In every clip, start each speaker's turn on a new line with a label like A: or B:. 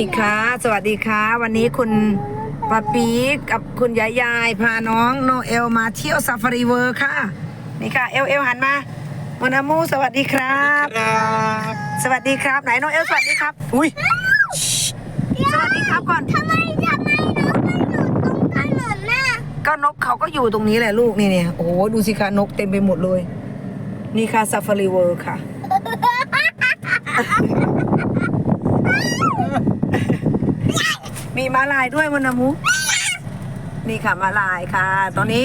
A: ดีค่ะ สวัสดีค่ะ วันนี้คุณปาปีกับคุณยายยายพาน้องโนเอลมาเที่ยวซาฟารีเวิร์ค่ะ นี่ค่ะ เอลเอลหันมาโมนามูสวัสดีครับ
B: ครับ
A: สวัสดีครับ ไหนโนเอลสวัสดีครับ อุ้ยสวัสดีครับก่อน
C: ทำไมทำไมน้องไม่อยู่ตรงถนนน่ะ
A: ก็นกเขาก็อยู่ตรงนี้แหละลูกนี่เนี่ยโอ้โหดูสิคะนกเต็มไปหมดเลย นี่ค่ะซาฟารีเวิร์ค่ะ มีมาลายด้วยมนามุนี่ค่ะมาลายค่ะ ตอนนี้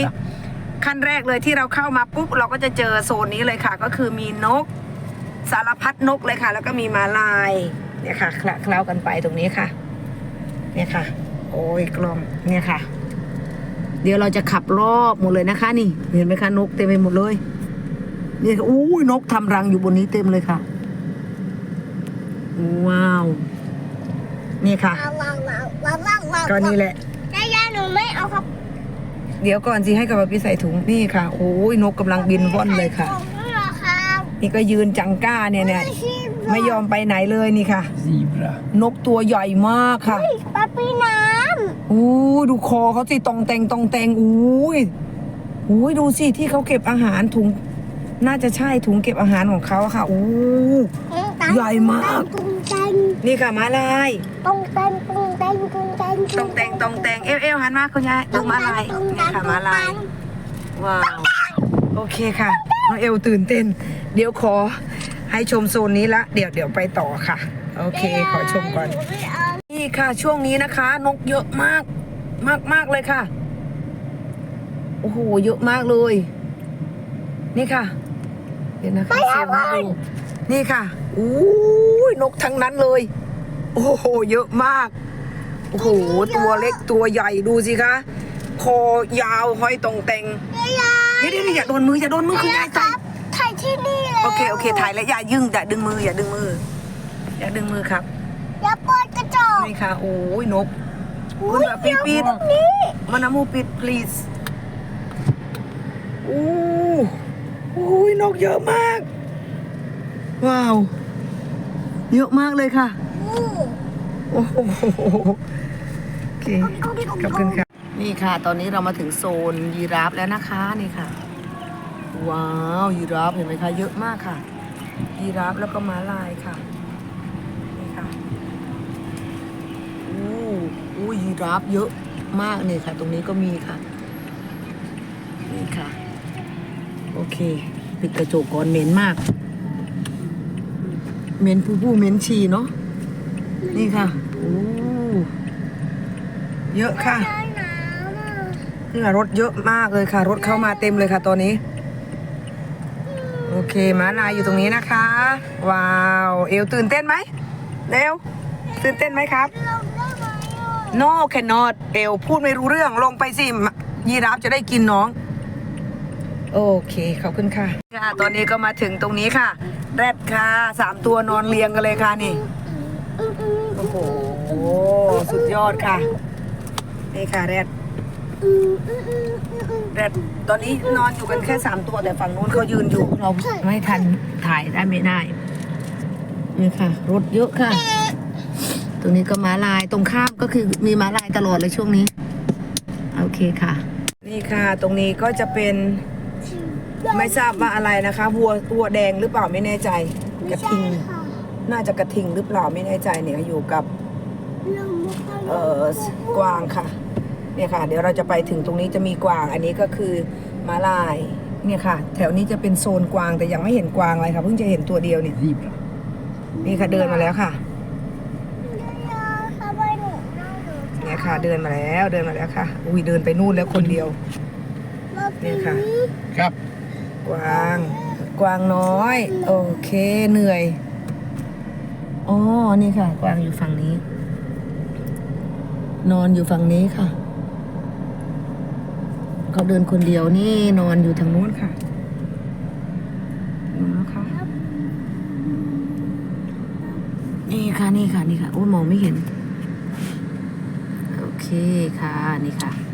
A: ขั้นแรกเลยที่เราเข้ามาปุ๊บเราก็จะเจอโซนนี้เลยค่ะ ก็คือมีนก สารพัดนกเลยค่ะ แล้วก็มีมาลายเนี่ยค่ะคละเคล้ากันไปตรงนี้ค่ะ เนี่ยค่ะ โอ้ยกล้องเนี่ยค่ะ เดี๋ยวเราจะขับรอบหมดเลยนะคะ นี่ เห็นไหมคะนกเต็มไปหมดเลยนี่ค่ะอู้ยนกทำรังอยู่บนนี้เต็มเลยค่ะ ว้าว นี่ค่ะ
C: ว้าวว้าวว้าวว้าวว้าวว้าว
A: ก็นี่แหละ
C: ยายาหนูไม่เอาครับ
A: เดี๋ยวก่อนสิให้กับพี่ใส่ถุงนี่ค่ะโอ้ยนกกำลังบินว่อนเลยค่ะ
C: ผมเหรอครับ
A: นี่ก็ยืนจังก้าเนี่ยเนี่ยไม่ยอมไปไหนเลยนี่ค่ะ
B: ซีบราน
A: กตัวใหญ่มากค่ะ
C: ปลาปีน้
A: อู้ดูคอเขาสิตองแตงตองแตงอู้ยอู้ยดูสิที่เขาเก็บอาหารถุง น่าจะใช่ถุงเก็บอาหารของเขาอะค่ะอู้ำใหญ่มาก
C: ตุ้งแตง
A: นี่ค่ะมาลาย
C: ตุ้งแตงตุ้งแตงตุ้งแตง
A: ตองแตงตองแตงเอวเอวหันมาคุณยายดูมาลายนี่ค่ะมาลายว้าวโอเคค่ะน้องเอลตื่นเต้น เดี๋ยวขอให้ชมโซนนี้ละ เดี๋ยวเดี๋ยวไปต่อค่ะ โอเค ขอชมก่อน
C: ไม่เอา
A: นี่ค่ะ ช่วงนี้นะคะ นกเยอะมาก มากมากเลยค่ะ โอ้โห เยอะมากเลย นี่ค่ะ เดี๋ยวนะคะซูมให้ดูนี่ค่ะอู้ ยนกทั้งนั้นเลย โอ้โห เยอะมาก โอ้โห ตัวเล็กตัวใหญ่ดูสิคะ คอยาวห้อยตรงเตง
C: ยายา
A: เดี๋ยวเดี๋ยวอย่าโดนมืออย่าโดนมือคุณยาย
C: ค
A: ใจ
C: รับถ่ายที่นี่เลย
A: โอเคโอเคถ่ายแล้วอย่ายึ่งอย่าดึงมืออย่าดึงมือ อย่าดึงมือครับ
C: อย่าเปิดกระจก
A: นี่ค่ะโอ้ยนก
C: อุ๊
A: คุณ
C: ย
A: แบบปิดปิด
C: เดี๋ยวตรงนี้
A: มานามูปิด please โอ้โอ้ยนกเยอะมาก ว้าว เยอะมากเลยค่ะ
C: อู้
A: โอ้โหโอเคขอบคุณค่ะ นี่ค่ะ ตอนนี้เรามาถึงโซนยีราฟแล้วนะคะนี่ค่ะ ว้าวยีราฟเห็นไหมคะ เยอะมากค่ะ ยีราฟแล้วก็ม้าลายค่ะนี่ค่ะอู้อู้ยีราฟเยอะมากเนี่ยค่ะ ตรงนี้ก็มีค่ะ นี่ค่ะ โอเค ปิดกระจกก่อนเหม็นมาก เหม็นผู้ผู้เหม็นฉี่เนาะนี่ค่ะโอ้เยอะค่ะ
C: ได้น้ำอะ
A: นี่ค่ะรถเยอะมากเลยค่ะ รถเข้ามาเต็มเลยค่ะตอนนี้ โอเคม้าลายอยู่ตรงนี้นะคะ ว้าว เอวตื่นเต้นไหมเร็วตื่นเต้นไหมครับ
C: ลงได้ไหมอะ
A: no cannot เอวพูดไม่รู้เรื่องลงไปสิยีราฟจะได้กินน้อง โอเคขอบคุณค่ะค่ะ ตอนนี้ก็มาถึงตรงนี้ค่ะ แรดค่ะสามตัวนอนเรียงกันเลยค่ะนี่ โอ้โห สุดยอดค่ะ นี่ค่ะแรดแรดตอนนี้นอนอยู่กันแค่สามตัวแต่ฝั่งนู้นเขายืนอยู่ เราไม่ทันถ่ายได้ไม่ได้นี่ค่ะ รถเยอะค่ะ ตรงนี้ก็ม้าลายตรงข้ามก็คือมีม้าลายตลอดเลยช่วงนี้ โอเคค่ะ นี่ค่ะ ตรงนี้ก็จะเป็น ไม่ทราบว่าอะไรนะคะวัวตัวแดงหรือเปล่าไม่แน่ใจ กระทิง
C: ค่ะ
A: น่าจะกระทิงหรือเปล่าไม่แน่ใจเนี่ยอยู่กับ
C: เราไม่ค่อย
A: เอ่อกวางค่ะเนี่ยค่ะ เดี๋ยวเราจะไปถึงตรงนี้จะมีกวาง อันนี้ก็คือม้าลายเนี่ยค่ะ แถวนี้จะเป็นโซนกวางแต่ยังไม่เห็นกวางเลยค่ะเพิ่งจะเห็นตัวเดียวเนี่ย
B: ซีบรา
A: นี่ค่ะเดินมาแล้วค่ะ
C: ยาทำไมหนูหน้าหนู
A: เนี่ยค่ะ เดินมาแล้วเดินมาแล้วค่ะ อุ้ยเดินไปนู่นแล้วคนเดียว
C: มา
A: เนี่ยค่ะ
B: ครับ
A: กวาง กวางน้อย โอเคเหนื่อยอ๋อนี่ค่ะ กวางอยู่ฝั่งนี้ นอนอยู่ฝั่งนี้ค่ะ เขาเดินคนเดียวนี่นอนอยู่ทางนู้นค่ะนะคะนี่ค่ะนี่ค่ะนี่ค่ะโอ้มองไม่เห็น โอเคค่ะนี่ค่ะ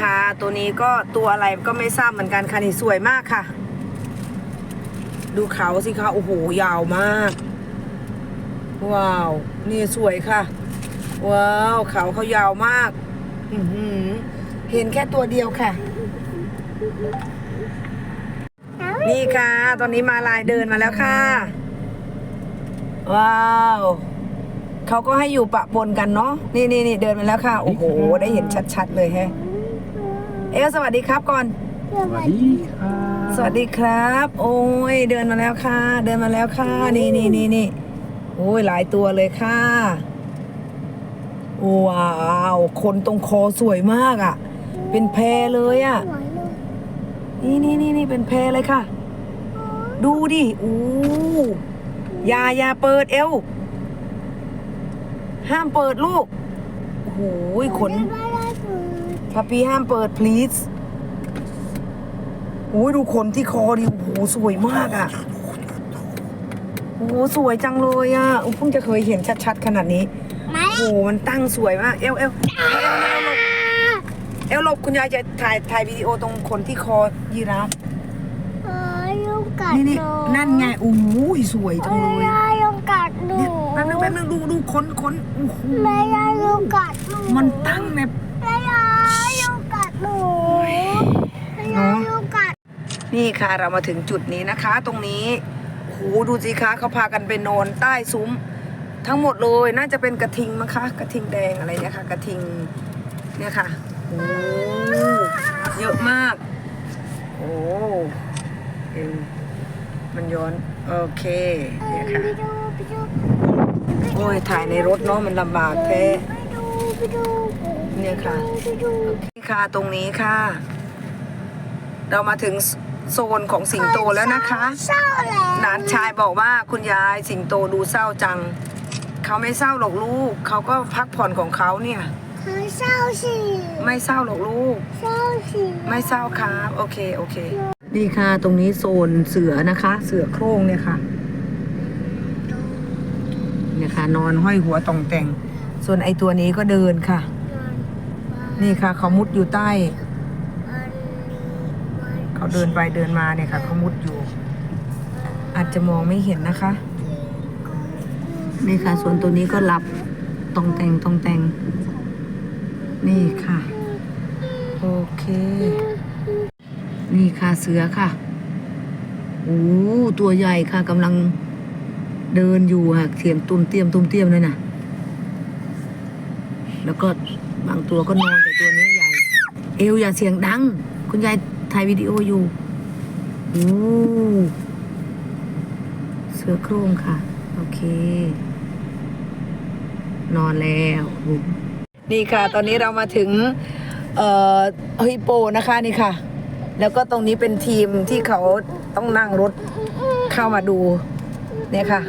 A: ค่ะ ตัวนี้ก็ตัวอะไรก็ไม่ทราบเหมือนกันค่ะนี่สวยมากค่ะ ดูเขาสิคะโอ้โหยาวมาก ว้าว นี่สวยค่ะ ว้าวเขาเขายาวมากเห็นแค่ตัวเดียวค่ะ นี่ค่ะ ตอนนี้มาลายเดินมาแล้วค่ะ ว้าวเขาก็ให้อยู่ปะปนกันเนาะนี่นี่นี่เดินมาแล้วค่ะ โอ้โห ได้เห็นชัด ๆ เลยแฮะ เอ๊ะสวัสดีครับก่อน
C: สวัสดี
B: ค่ะ
A: สวัสดีครับ โอ้ยเดินมาแล้วค่ะ เดินมาแล้วค่ะ นี่นี่นี่นี่โอ้ยหลายตัวเลยค่ะ ว้าวคนตรงคอสวยมากอะ่ะ เป็นแพรเลยอะ่ะ
C: สวยเลย
A: นี่นี่นี่นี่เป็นแพรเลยค่ะ ดูดิอู้อยาอยาเปิดเอวห้ามเปิดลูกโอ้โหขน
C: ไม่ได้เปิด
A: พับปี้ห้ามเปิด please โอ้ยดูขนที่คอดิโอ้โหสวยมากอะ่ะโอ้โหสวยจังเลยอะ่ะอุ๊ยเพิ่งจะเคยเห็นชัดๆ ขนาดนี้
C: มา
A: โอ้โหมันตั้งสวยมาก เอวเอวเอวเอวเอวหลบเอวหลบคุณยายจะถ่ายถ่ายวิดีโอตรงขนที่คอยีราฟ
C: เอ้ยยุงกัด
A: นี่นี่
C: หนู
A: นั่นไงโอ้ยสวยจัง
C: ไม่
A: เลย
C: ได้ยุงกัดหนู
A: เนี่ยแป๊บนึงแป๊บนึงดูดูขนขนโอ้โห
C: ไม่ได้ยุงกัดหนู
A: มันตั้งแบบ
C: ไม่ได้ ยุงกัดหนูยุงกัด
A: นี่ค่ะเรามาถึงจุดนี้นะคะ ตรงนี้โหดูสิคะเขาพากันไปนอนใต้ซุ้ม ทั้งหมดเลยน่าจะเป็นกระทิงมั้งคะกระทิงแดงอะไรเนี่ยค่ะ กระทิงเนี่ยค่ะโอ้เยอะมาก โอ้เอวมันย้อนโอเคเนี่ยค่ะโอ้ยถ่ายในรถเนาะมันลำบากแท้เนี่ยค่ะ
C: ไปดู
A: นี่ ค่ะตรงนี้ค่ะ เรามาถึงโซนของสิงโตแล้วนะคะ
C: เศร้าแล้ว
A: หลานชายบอกว่าคุณยายสิงโตดูเศร้าจัง เขาไม่เศร้าหรอกลูก เขาก็พักผ่อนของเขาเนี่ย
C: คือเศร้าสิ
A: ไม่เศร้าหรอกลูก
C: เศร้าสิ
A: ไม่เศร้าครับโอเคโอเค นี่ค่ะตรงนี้โซนเสือนะคะ เสือโคร่งเนี่ยค่ะเนี่ยค่ะนอนห้อยหัวตองแต่ง ส่วนไอตัวนี้ก็เดินค่ะ นี่ค่ะ เขามุดอยู่ใต้ เขาเดินไปเดินมาเนี่ยค่ะ เขามุดอยู่ อาจจะมองไม่เห็นนะคะ นี่ค่ะ ส่วนตัวนี้ก็หลับตองแต่งตองแต่งนี่ค่ะ โอเค นี่ค่ะเสือค่ะโอ้ตัวใหญ่ค่ะกำลังเดินอยู่ค่ะเสียงตุ้มเตียมตุ้มเตียมเลยนะแล้วก็ บางตัวก็นอนแต่ตัวนี้ใหญ่ เอวอย่าเสียงดัง คุณยายถ่ายวิดีโออยู่โอ้เสือโคร่งค่ะ โอเค นอนแล้ว นี่ค่ะ ตอนนี้เรามาถึง เอ่อฮิปโปนะคะนี่ค่ะ แล้วก็ตรงนี้เป็นทีมที่เขาต้องนั่งรถเข้ามาดู เนี่ยค่ะ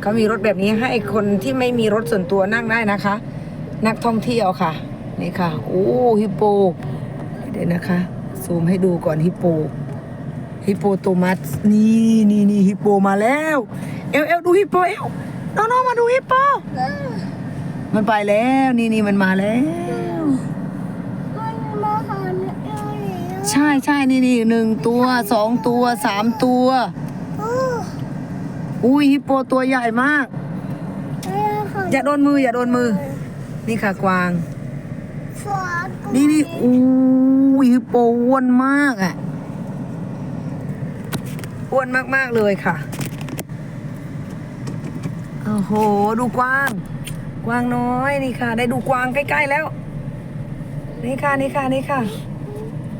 A: เขามีรถแบบนี้ให้คนที่ไม่มีรถส่วนตัวนั่งได้นะคะ นักท่องเที่ยวค่ะ นี่ค่ะ โอ้ฮิปโป เดี๋ยวนะคะ ซูมให้ดูก่อนฮิปโป ฮิปโปโตมัสนี่นี่นี่ฮิปโปมาแล้ว เอลเอลดูฮิปโปเอลน้องๆมาดูฮิปโป มันไปแล้ว นี่นี่มันมาแล้ว
C: มันมาหาหนูเอง
A: ใช่ใช่นี่นี่หนึ่งตัวสองตัวสามตัว
C: โอ้
A: อุ้ยฮิปโปตัวใหญ่มาก อย่าโดนมืออย่าโดนมือ นี่ค่ะกวาง
C: สว นี่
A: นี่อู้ยฮิปโปอ้วนมากอะอ้วนมากๆเลยค่ะ โอ้โห ดูกว้าง กว้างน้อยนี่ค่ะ ได้ดูกว้างใกล้ ๆ แล้ว นี่ค่ะนี่ค่ะนี่ค่ะ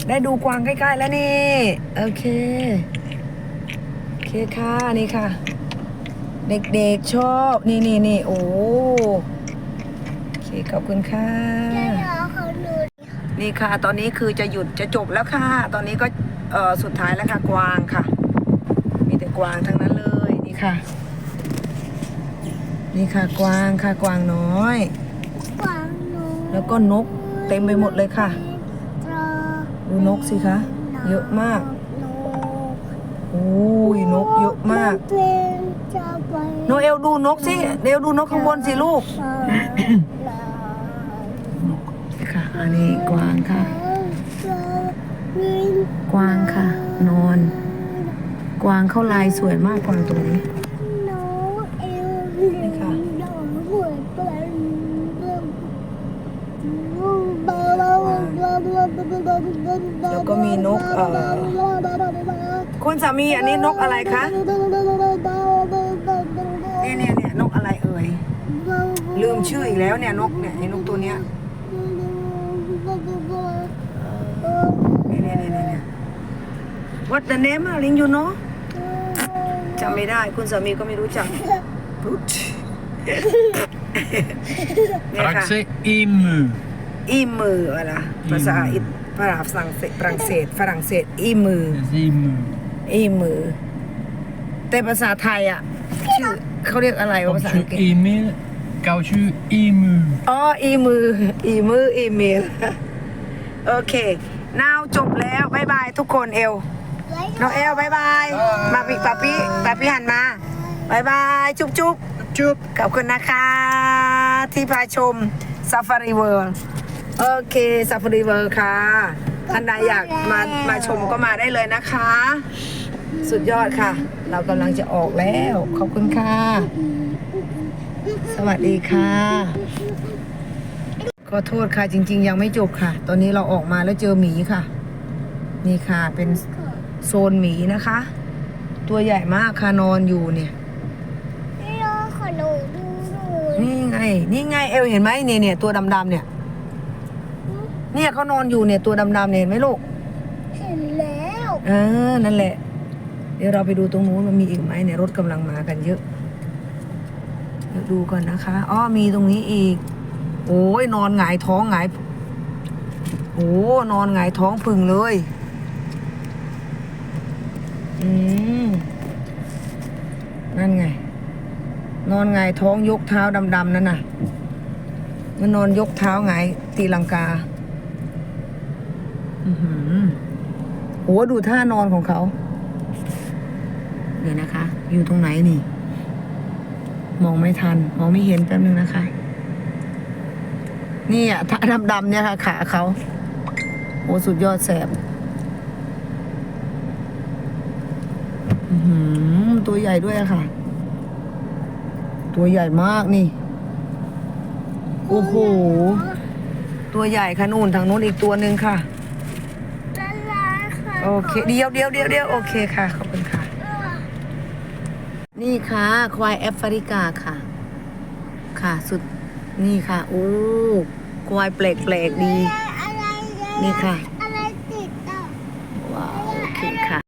A: ได้ดูกว้างใกล้ ๆ แล้วนี่ โอเค โอเคค่ะนี่ค่ะ เด็กๆชอบ นี่นี่นี่โอ้โอเคขอบคุณค่ะ
C: จะรอเขาหนู
A: นี่ค่ะ ตอนนี้คือจะหยุดจะจบแล้วค่ะ ตอนนี้ก็เออสุดท้ายแล้วค่ะกวางค่ะ มีแต่กวางทั้งนั้นเลยนี่ค่ะ นี่ค่ะกวางค่ะกวางน้อย
C: กวางหนู
A: แล้วก็นกเต็มไปหมดเลยค่ะ ดูนกสิคะเยอะมากโอ้ยนกเยอะมาก
C: เป็นจะไป
A: โนเอลดูนกสิเดวดูนกข้างบนสิลูกค่ะ อันนี้กวางค่ะ กวางค่ะ นอน กวางเข้าลายสวยมากกวางตัวนี้นี่ค่ะแล้วก็มี
C: นกอ
A: คุณสามีอันนี้นกอะไรคะเนี่ยเนี่ยเนี่ยนกอะไรเอ่ยลืมชื่ออีกแล้วเนี่ยนกเนี่ยไอ้นกตัวเนี้ย นี่ยนี่ยเนี่นี่ย What the name อะลิงยูโนจำไม่ได้คุณสามีก็ไม่รู้จักพุทเนี่ยค่ะ
B: Praxe emu.
A: อีมืออะไรภาษาอิตฝรั่งเศสฝรั่งเศสฝรั่งเศสอีมือ
B: Emu.
A: อีมือ แต่ภาษาไทยอะชื่อเขาเรียกอะไรวะภาษาอังกฤษ
B: Emil. Kausju emu.
A: อ๋ออีมือ อีมืออีเมลโอเค จบแล้วบายบายทุกคนเอลน้องเอลบายบายมาปิปาปิปาปิหันมาบายบายจุ๊บจุ๊บ
B: Chup.
A: ขอบคุณนะคะ ที่พาชมซ a ฟารีเวิร์โอเคซ a ฟารีเวิร์ค่ะท่านใดอยากมามาชมก็มาได้เลยนะคะ สุดยอดค่ะ เรากำลังจะออกแล้ว ขอบคุณค่ะ สวัสดีค่ะขอโทษค่ะจริง ๆ ยังไม่จบค่ะ ตอนนี้เราออกมาแล้วเจอหมีค่ะ นี่ค่ะ เป็นโซนหมีนะคะ ตัวใหญ่มากค่ะนอนอยู่เนี่ยนี่ไง นี่ไงเอลเห็นไหมเนี่ยเนี่ยตัวดำๆเนี่ย เนี่ยเขานอนอยู่เนี่ยตัวดำๆเนี่ยเห็นไหมลูก
C: เห็นแล้ว
A: เออนั่นแหละ เดี๋ยวเราไปดูตรงนู้นมันมีอีกไหมเนี่ยรถกำลังมากันเยอะเดี๋ยวดูก่อนนะคะอ๋อมีตรงนี้อีก โอ้ยนอนหงายท้องหงาย โอ้นอนหงายท้องพึ่งเลย อืม นั่นไง นอนหงท้องยกเท้าดำๆนั่นน่ะมันนอนยกเท้าหงตีลังกา อือหือโอ้ดูท่านอนของเขา เดี๋ยวนะคะ อยู่ตรงไหนนี่ มองไม่ทัน มองไม่เห็นแป๊บนึงนะคะ นี่อะท่าดำๆเนี่ยค่ะ ขาเขาโอ้สุดยอดแสบ อือหือ ตัวใหญ่ด้วยอะค่ะ ตัวใหญ่มากนี่ โอ้โห ตัวใหญ่ค่ะนู่นทางนู้นอีกตัวหนึ่งค่ะ
C: ละลาค่ะ
A: โอเค เดียวเดียวเดียวเดียวโอเคค่ะ ขอบคุณค่ะ นี่ค่ะ ควายแอฟริกาค่ะ ค่ะ สุด นี่ค่ะ โอ้ ควายแปลกๆดี
C: อะไรเนี่ย
A: นี่ค่ะ
C: อ